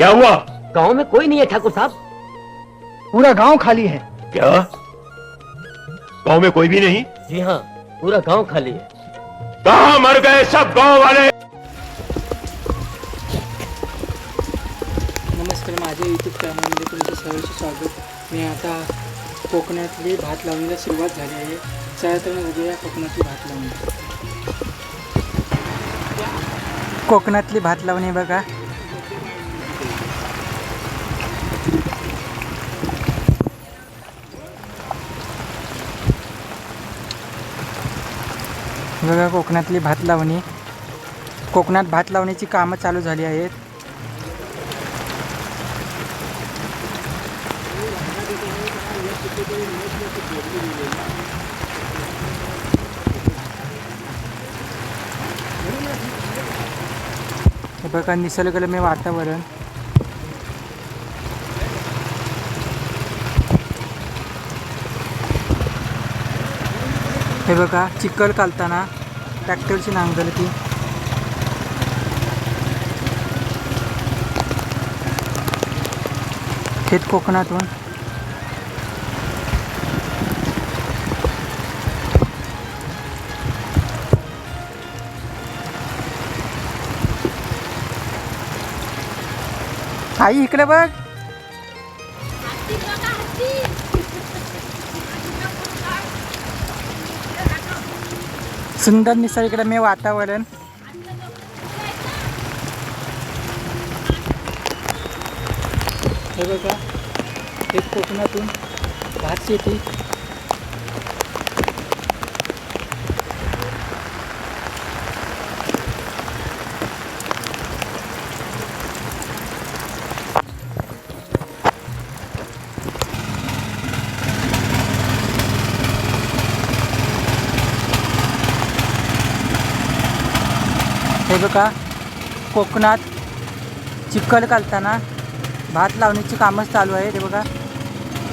क्या हुआ? गाँव में कोई नहीं है ठाकुर साहब। पूरा गाँव खाली है। क्या? गाँव में कोई भी नहीं? जी हाँ पूरा गाँव खाली है। कहा मर गए सब गाँव वाले? नमस्कार माझ्या यूट्यूब चॅनलमध्ये तुमचं सर्वांचे स्वागत. मी आता कोकणातली भात लावणीला सुरुवात झाली आहे. चला तर मग बघूया कोकणातली भात लावणी. कोकणातली भात लावणी बघा. बघा कोकणातली भात लावणी. कोकणात भात लावण्याची कामं चालू झाली आहेत. हे बघा निसर्गरम्य वातावरण. हे बघा चिखल कालताना ट्रॅक्टरची नांगरती थेट कोकणातून. आई इकडे बघ. सुंदर निसर्गरम्य वातावरण. हे बघा हे कोकणातून भात शेती हे बघा कोकणात चिखल घालताना भात लावण्याची कामच चालू आहे हे बघा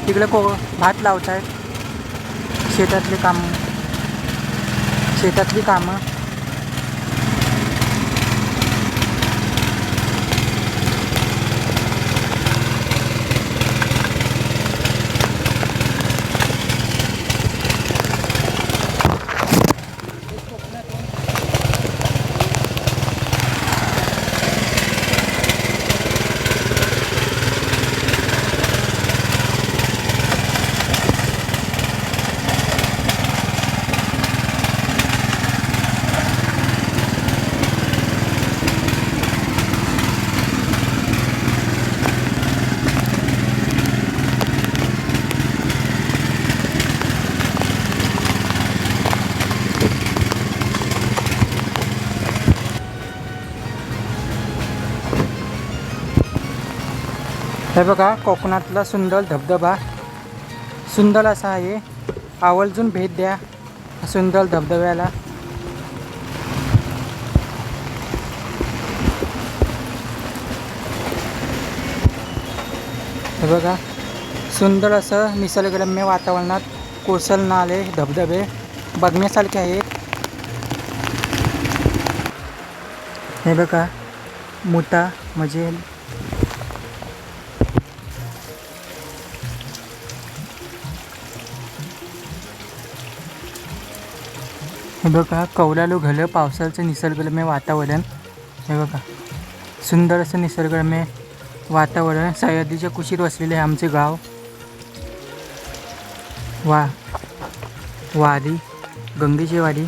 तिकडे को भात लावत आहेत शेतातले कामं शेतातली कामं. हे बघा कोकणातला सुंदर धबधबा. सुंदर असा आहे. आवर्जून भेट द्या सुंदर धबधब्याला. हे बघा सुंदर असं निसर्गरम्य वातावरणात कोसल नाले धबधबे बघण्यासारखे आहेत. हे बघा मुठा म्हणजे हे बघा कौलालू घलं पावसाचं निसर्गरम्य वातावरण. हे बघा सुंदर असं निसर्गरम्य वातावरण. सह्याद्रीच्या कुशीत वसलेले आहे आमचे गाव. वा वाडी गंगेची वाडी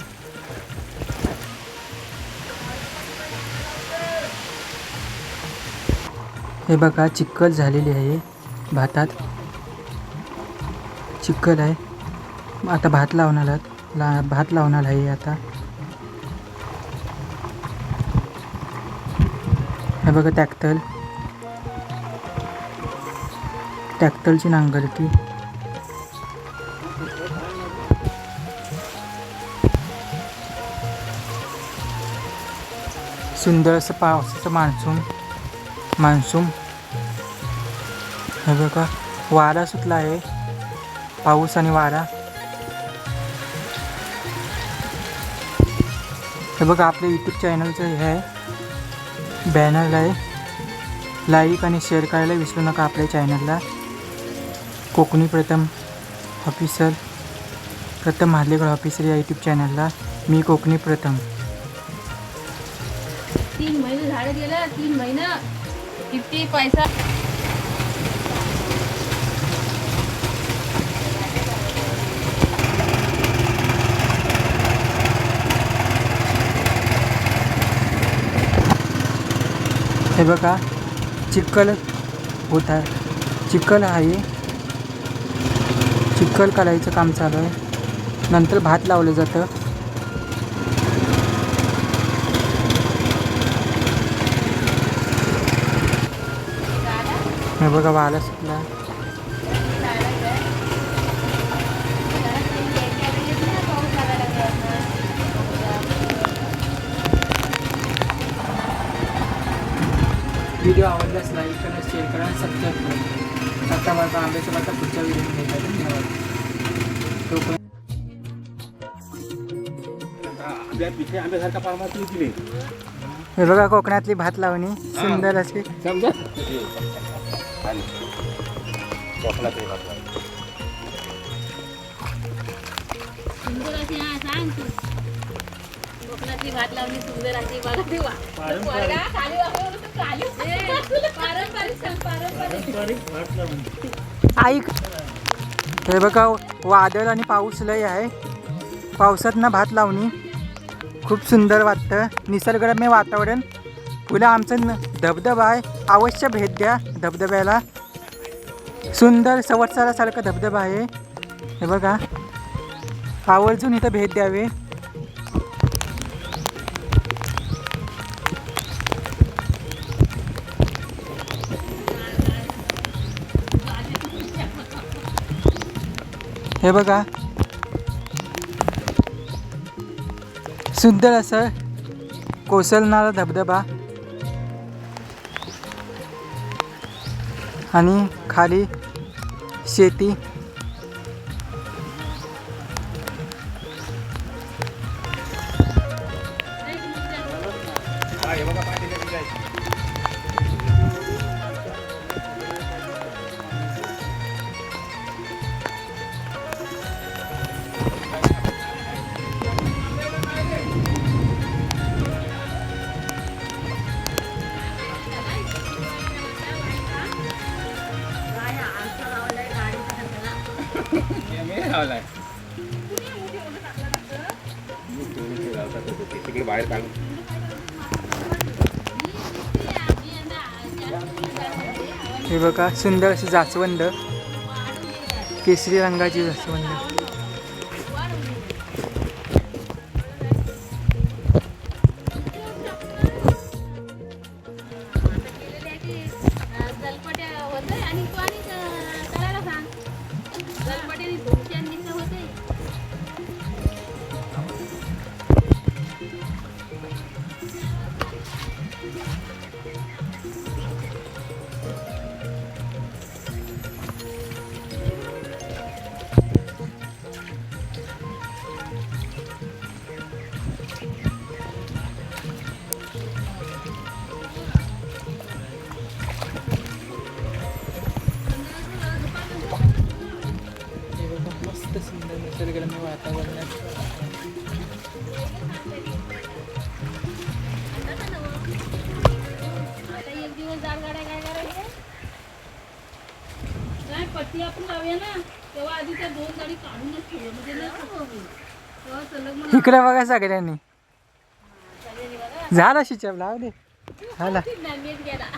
हे बघा चिखल झालेली आहे भातात. चिखल आहे. आता भात लावणार आहात. ला भात लावणार आहे आता. हे बघा टॅक्टर टॅक्टरची नांगरती सुंदर असं पावसाचं मान्सून मान्सून. हे बघा वारा सुटला आहे. पाऊस आणि वारा. हे बघा आपल्या यूट्यूब चॅनलचं हे आहे बॅनर आहे. लाईक आणि शेअर करायला विसरू नका आपल्या चॅनलला कोकणी प्रथम ऑफिसर प्रथम महालेगड ऑफिसर या यूट्यूब चॅनलला मी कोकणी प्रथम. तीन महिने झाड गेलं तीन महिना किती पैसा हे बघा चिखल होत आहे. चिखल आहे. चिखल काढायचं काम चालू आहे. नंतर भात लावलं जातं. हे बघा वाला सुटला. व्हिडिओ आवडल्यास लाईक करा शेअर करा आणि सबस्क्राईब करा. आता माझा आंब्याच्या आता पुढच्या व्हिडिओ धन्यवाद तोपर्यंत पिठे आंब्यासारखा हे बघा कोकणातली भात लावणी. सुंदर अशी. समजा? आणि हे भात. कोकणातली भात लावणी सुंदर अशी बघा ऐक हे बघा वादळ आणि पाऊस लय आहे. पावसात ना भात लावणी. खूप सुंदर वाटतं. निसर्गरम्य वातावरण. पुढे आमचं न- धबधबा आहे. अवश्य भेट द्या धबधब्याला. सुंदर संवत्सरासारखा धबधबा आहे. हे बघा. आवर्जून इथं भेट द्यावे. हे बघा. सुंदर असं कोसळणारा धबधबा. आणि खाली शेती. तिकडे बाहेर काढून हे बघा सुंदर अशी जास्वंद केसरी रंगाची जास्वंद. पट्टी आपण लावूया ना. तेव्हा आधी त्या दोन गाडी काढूनच ठेवूया. म्हणजे. तेव्हा सलग मग इकडे बघा सगळ्यांनी. झाला शिचप लाव दे झाला. गेला.